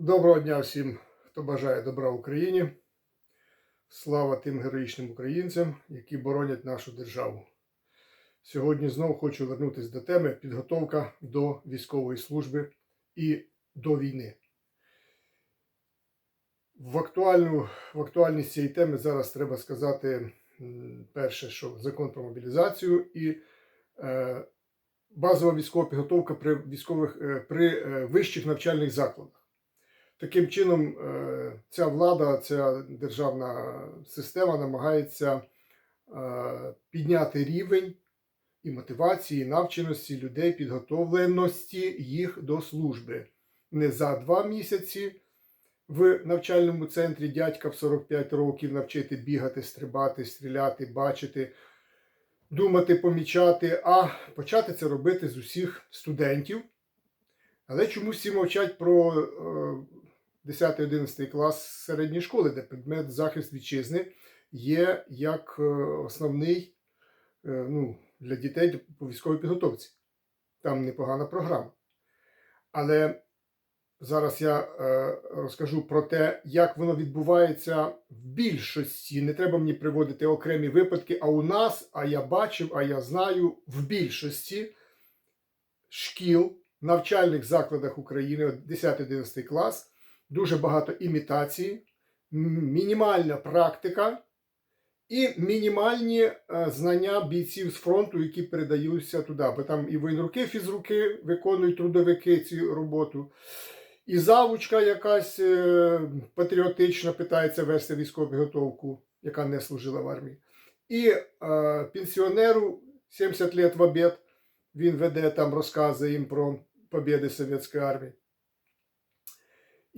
Доброго дня всім, хто бажає добра Україні. Слава тим героїчним українцям, які боронять нашу державу. Сьогодні знову хочу вернутися до теми підготовка до військової служби і до війни. В, актуальну, в актуальність цієї теми зараз треба сказати перше, що закон про мобілізацію і е, базова військова підготовка при військових е, при е, вищих навчальних закладах. Таким чином, е, ця влада, ця державна система намагається е, підняти рівень і мотивації, і навченості людей, підготовленості їх до служби. Не за два місяці в навчальному центрі дядька в 45 років навчити бігати, стрибати, стріляти, бачити, думати, помічати, а почати це робити з усіх студентів. Але чомусь всі мовчать про е, 10-11 клас середньої школи, де предмет захист вітчизни є як е, основний е, ну, для дітей по військовій підготовці. Там непогана програма. Але зараз я е, розкажу про те, як воно відбувається в більшості. Не треба мені приводити окремі випадки, а у нас, а я бачив, а я знаю, в більшості шкіл навчальних закладах України 10-11 клас, дуже багато імітації, мінімальна практика і мінімальні е, знання бійців з фронту, які передаються туди. Бо там і воєнруки, фізруки виконують трудовики цю роботу. І завучка якась е, патріотична питається вести військову підготовку, яка не служила в армії. І е, пенсіонеру 70 лет в обід він веде там розкази їм про побіди Совєтської армії.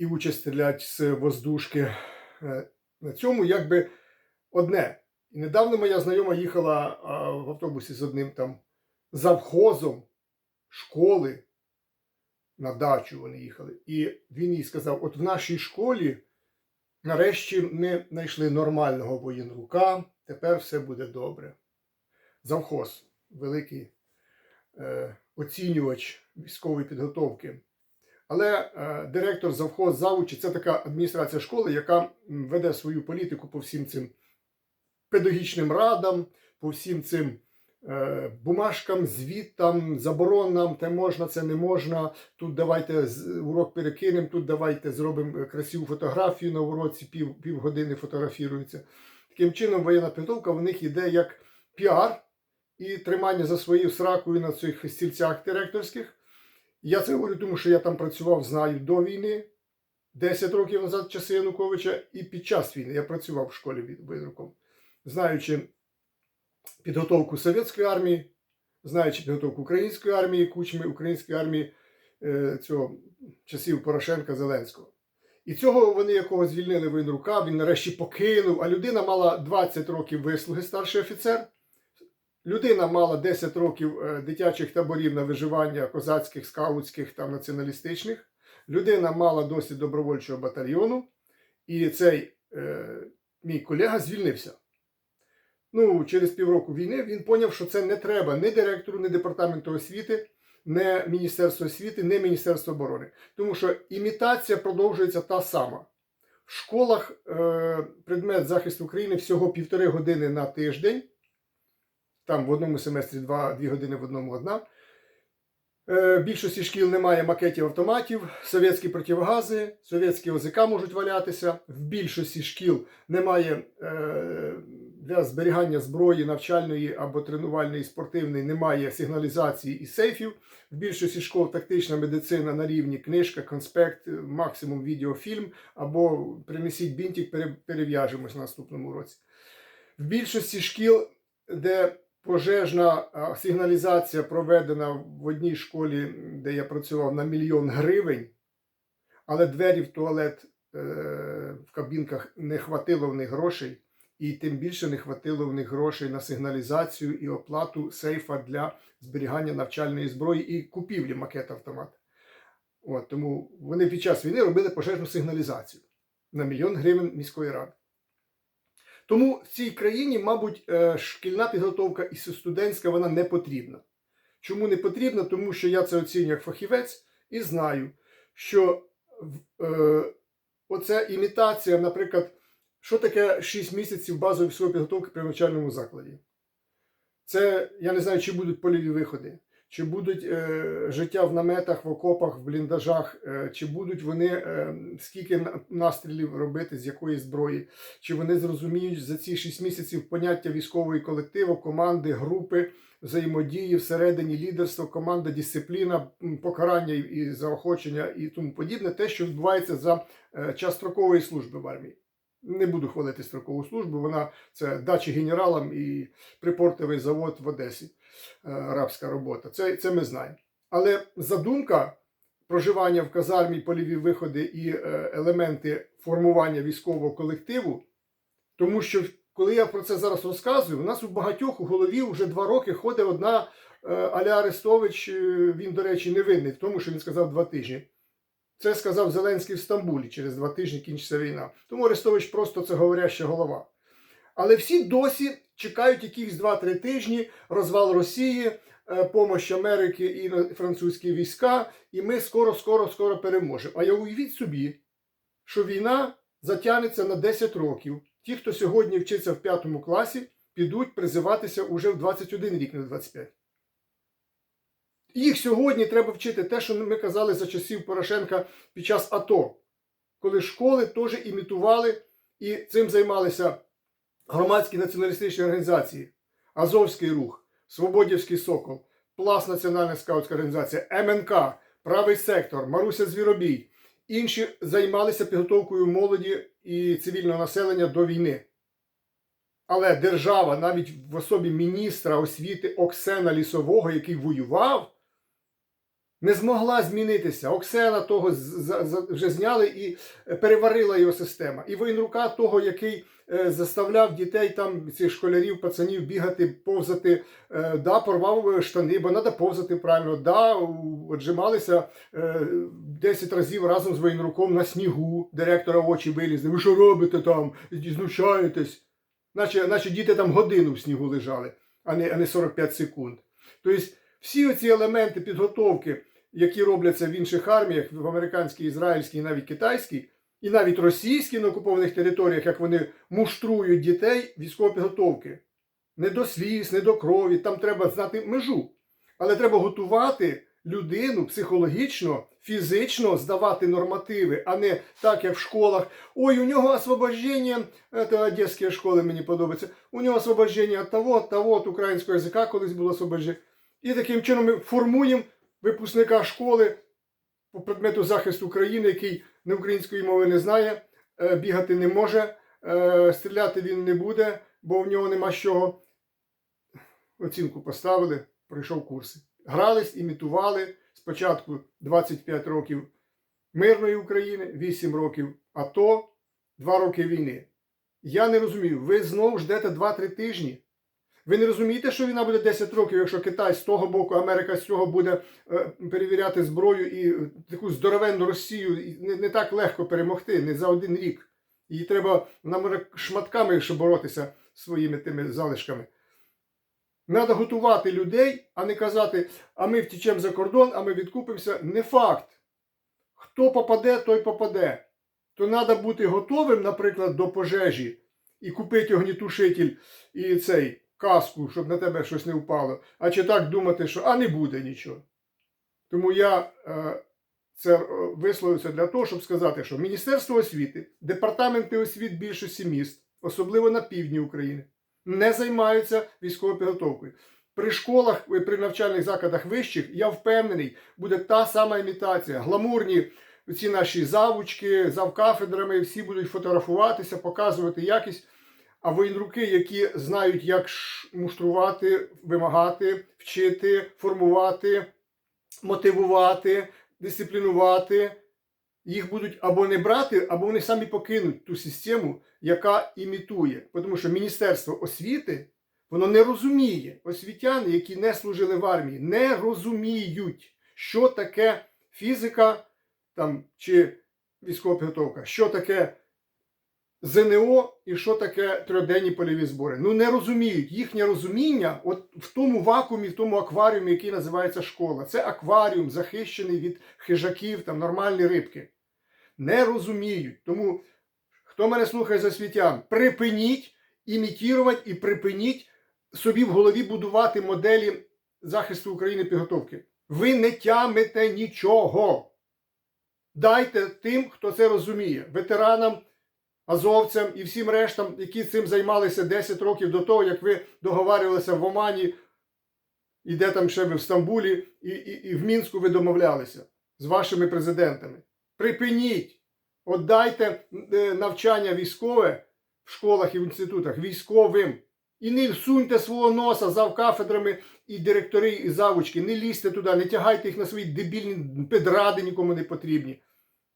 І участь стріляти з воздушки. Е, На цьому якби одне. І недавно моя знайома їхала в автобусі з одним там завхозом школи. На дачу вони їхали. І він їй сказав: от в нашій школі нарешті ми знайшли нормального воєнрука, тепер все буде добре. Завхоз, великий е, оцінювач військової підготовки. Але е, директор завхоз завучі це така адміністрація школи, яка веде свою політику по всім цим педагогічним радам, по всім цим е, бумажкам, звітам, заборонам, те можна, це не можна. Тут давайте урок перекинемо, тут давайте зробимо красиву фотографію на уроці, пів, півгодини фотографірується. Таким чином, воєнна підготовка в них йде як піар і тримання за своєю сракою на цих стільцях директорських. Я це говорю, тому що я там працював, знаю, до війни, 10 років назад, часи Януковича, і під час війни я працював в школі від воєнруком. Знаючи підготовку совєтської армії, знаючи підготовку української армії, кучми української армії е, цього часів Порошенка Зеленського. І цього вони якого звільнили воєнрука, він нарешті покинув, а людина мала 20 років вислуги, старший офіцер. Людина мала 10 років е, дитячих таборів на виживання козацьких, скаутських та націоналістичних. Людина мала досвід добровольчого батальйону, і цей е, мій колега звільнився. Ну, через півроку війни він поняв, що це не треба ні директору, ні департаменту освіти, ні Міністерству освіти, ні Міністерству оборони. Тому що імітація продовжується та сама. В школах е, предмет захисту України всього півтори години на тиждень. Там в одному семестрі два, дві години, в одному одна. Е, в більшості шкіл немає макетів автоматів, совєтські противогази, совєтські ОЗК можуть валятися. В більшості шкіл немає е, для зберігання зброї навчальної або тренувальної, спортивної, немає сигналізації і сейфів. В більшості школ тактична медицина на рівні книжка, конспект, максимум відеофільм, або принесіть бінтик, пере- перев'яжемось на наступному році. В більшості шкіл, де пожежна сигналізація проведена в одній школі, де я працював на мільйон гривень, але двері в туалет е, в кабінках не хватило в них грошей, і тим більше не хватило в них грошей на сигналізацію і оплату сейфа для зберігання навчальної зброї і купівлі макет автомата. От, тому вони під час війни робили пожежну сигналізацію на мільйон гривень міської ради. Тому в цій країні, мабуть, е, шкільна підготовка і студентська вона не потрібна. Чому не потрібна? Тому що я це оцінюю як фахівець і знаю, що е, оця імітація, наприклад, що таке 6 місяців базової підготовки при навчальному закладі? Це я не знаю, чи будуть польові виходи, чи будуть е, життя в наметах, в окопах, в бліндажах, е, чи будуть вони е, скільки на- настрілів робити, з якої зброї, чи вони зрозуміють за ці 6 місяців поняття військової колективу, команди, групи, взаємодії всередині лідерства, команда, дисципліна, покарання і заохочення і тому подібне, те, що відбувається за е, час строкової служби в армії. Не буду хвалити строкову службу, вона це дачі генералам і припортовий завод в Одесі. Е, Рабська робота. Це, це ми знаємо. Але задумка проживання в казармі, польові виходи і е, елементи формування військового колективу, тому що коли я про це зараз розказую, у нас у багатьох у голові вже два роки ходить одна е, Аля Арестович. Він, до речі, не винний в тому, що він сказав два тижні. Це сказав Зеленський в Стамбулі через два тижні кінчиться війна. Тому Арестович просто це говоряща голова. Але всі досі чекають якихось 2-3 тижні розвал Росії, е, помощь Америки і французькі війська, і ми скоро, скоро, скоро переможемо. А я уявіть собі, що війна затягнеться на 10 років. Ті, хто сьогодні вчиться в 5 класі, підуть призиватися уже в 21 рік, не в 25. Їх сьогодні треба вчити те, що ми казали за часів Порошенка під час АТО, коли школи теж імітували і цим займалися громадські націоналістичні організації, Азовський рух, Свободівський Сокол, Пласт Національна скаутська організація, МНК, Правий сектор, Маруся Звіробій. Інші займалися підготовкою молоді і цивільного населення до війни. Але держава, навіть в особі міністра освіти Оксена Лісового, який воював, не змогла змінитися. Оксена того вже зняли і переварила його система. І воєнрука того, який е, заставляв дітей там, цих школярів, пацанів бігати, повзати, е, да, порвав е, штани, бо треба повзати правильно. Да, отжималися е, 10 разів разом з воєнруком на снігу, директора очі вилізли. Ви що робите там? Знущаєтесь. Наче, наче діти там годину в снігу лежали, а не, а не 45 секунд. Тобто всі оці елементи підготовки, які робляться в інших арміях, в американській, ізраїльській, навіть китайській, і навіть російській на окупованих територіях, як вони муштрують дітей військової підготовки. Не до сліз, не до крові, там треба знати межу. Але треба готувати людину психологічно, фізично здавати нормативи, а не так, як в школах. Ой, у нього освобождення, це одеські школи мені подобається, у нього освобождення того, від того, від українського язика колись було освобождення. І таким чином ми формуємо випускника школи по предмету захисту України, який не української мови не знає, е, бігати не може, е, стріляти він не буде, бо в нього нема з чого. Оцінку поставили, пройшов курси. Грались, імітували спочатку 25 років мирної України, 8 років АТО, 2 роки війни. Я не розумію, ви знову ждете 2-3 тижні. Ви не розумієте, що війна буде 10 років, якщо Китай з того боку, Америка з цього буде е, перевіряти зброю і е, таку здоровенну Росію не, не так легко перемогти, не за один рік. Їй треба нам шматками ще боротися своїми тими залишками. Треба готувати людей, а не казати, а ми втічемо за кордон, а ми відкупимося. Не факт. Хто попаде, той попаде. То треба бути готовим, наприклад, до пожежі і купити огнітушитель і цей каску, щоб на тебе щось не впало. А чи так думати, що а не буде нічого. Тому я е, це е, висловився для того, щоб сказати, що Міністерство освіти, департаменти освіт більшості міст, особливо на півдні України, не займаються військовою підготовкою. При школах, і при навчальних закладах вищих, я впевнений, буде та сама імітація. Гламурні ці наші завучки, завкафедрами, всі будуть фотографуватися, показувати якість. А воєнруки, які знають, як муштрувати, вимагати, вчити, формувати, мотивувати, дисциплінувати, їх будуть або не брати, або вони самі покинуть ту систему, яка імітує. Тому що Міністерство освіти воно не розуміє. Освітяни, які не служили в армії, не розуміють, що таке фізика там, чи військова підготовка, що таке ЗНО і що таке трьохденні польові збори. Ну не розуміють. Їхнє розуміння от в тому вакуумі, в тому акваріумі, який називається школа. Це акваріум, захищений від хижаків, там нормальні рибки. не розуміють. Тому, хто мене слухає з освітян, припиніть імітувати і припиніть собі в голові будувати моделі захисту України підготовки. Ви не тямите нічого. Дайте тим, хто це розуміє, ветеранам, азовцям і всім рештам, які цим займалися 10 років до того, як ви договарювалися в Омані, і де там ще ви в Стамбулі, і, і, і в Мінську ви домовлялися з вашими президентами. Припиніть, отдайте е, навчання військове в школах і в інститутах військовим. І не всуньте свого носа за кафедрами і директори, і завучки. Не лізьте туди, не тягайте їх на свої дебільні педради, нікому не потрібні.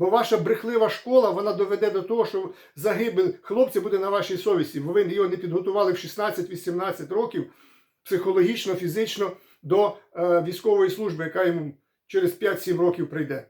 Бо ваша брехлива школа вона доведе до того, що загибель хлопця буде на вашій совісті, бо ви його не підготували в 16-18 років психологічно, фізично до е, військової служби, яка йому через 5-7 років прийде.